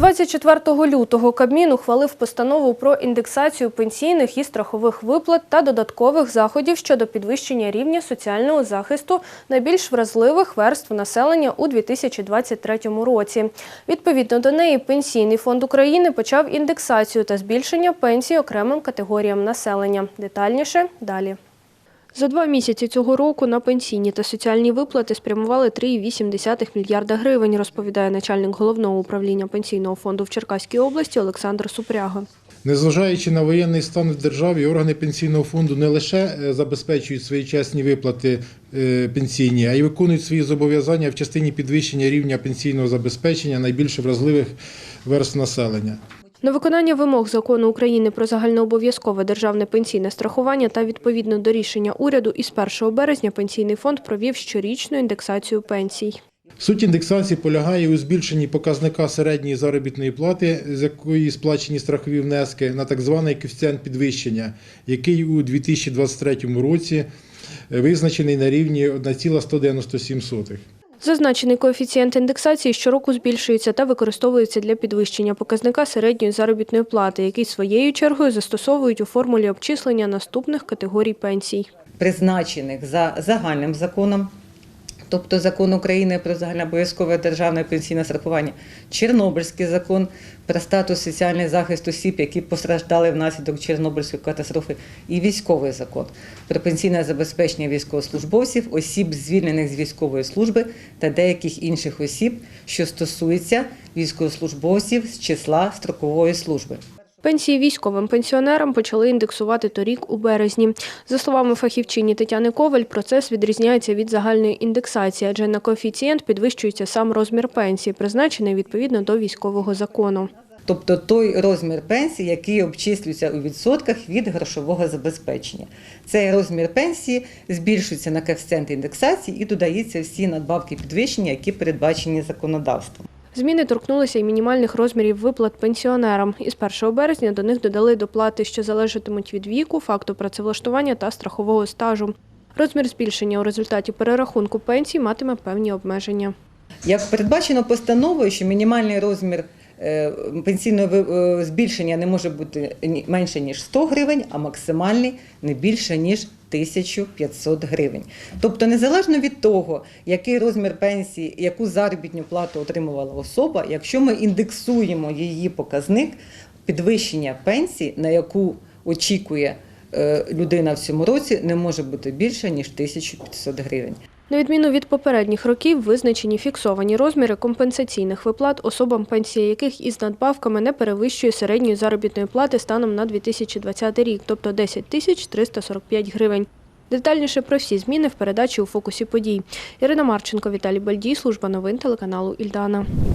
24 лютого Кабмін ухвалив постанову про індексацію пенсійних і страхових виплат та додаткових заходів щодо підвищення рівня соціального захисту найбільш вразливих верств населення у 2023 році. Відповідно до неї, Пенсійний фонд України почав індексацію та збільшення пенсій окремим категоріям населення. Детальніше далі. За два місяці цього року на пенсійні та соціальні виплати спрямували 3,8 мільярда гривень, розповідає начальник головного управління пенсійного фонду в Черкаській області Олександр Супряга. Незважаючи на воєнний стан в державі, органи пенсійного фонду не лише е, забезпечують своєчасні виплати е, пенсійні, а й виконують свої зобов'язання в частині підвищення рівня пенсійного забезпечення найбільш вразливих верств населення. На виконання вимог закону України про загальнообов'язкове державне пенсійне страхування та відповідно до рішення уряду із 1 березня пенсійний фонд провів щорічну індексацію пенсій. Суть індексації полягає у збільшенні показника середньої заробітної плати, з якої сплачені страхові внески, на так званий коефіцієнт підвищення, який у 2023 році е, визначений на рівні 1,197. Зазначений коефіцієнт індексації щороку збільшується та використовується для підвищення показника середньої заробітної плати, який своєю чергою застосовують у формулі обчислення наступних категорій пенсій. призначених за загальним законом, тобто закон України про загальнообов'язкове державне пенсійне страхування, Чорнобильський закон про статус соціальний захист осіб, які постраждали внаслідок Чорнобильської катастрофи, і військовий закон про пенсійне забезпечення військовослужбовців, осіб, звільнених з військової служби та деяких інших осіб, що стосуються військовослужбовців з числа строкової служби. Пенсії військовим пенсіонерам почали індексувати торік у березні. За словами фахівчині Тетяни Коваль, процес відрізняється від загальної індексації, адже на коефіцієнт підвищується сам розмір пенсії, призначений відповідно до військового закону. Тобто той розмір пенсії, який обчислюється у відсотках від грошового забезпечення. Цей розмір пенсії збільшується на коефіцієнт індексації і додаються всі надбавки підвищення, які передбачені законодавством. Зміни торкнулися й мінімальних розмірів виплат пенсіонерам. Із 1 березня до них додали доплати, що залежатимуть від віку, факту працевлаштування та страхового стажу. Розмір збільшення у результаті перерахунку пенсій матиме певні обмеження. Як передбачено постановою, що мінімальний розмір е, пенсійного е, збільшення не може бути менше ніж 100 гривень, а максимальний не більше ніж 1500 гривень. Тобто, незалежно від того, який розмір пенсії, яку заробітну плату отримувала особа, якщо ми індексуємо її показник підвищення пенсії, на яку очікує е, людина в цьому році, не може бути більше ніж 1500 гривень. На відміну від попередніх років, визначені фіксовані розміри компенсаційних виплат особам, пенсія яких із надбавками не перевищує середньої заробітної плати станом на 2020 рік, тобто 10 тисяч 345 гривень. Детальніше про всі зміни в передачі у фокусі подій. Ірина Марченко, Віталій Бальдій, служба новин телеканалу Ільдана.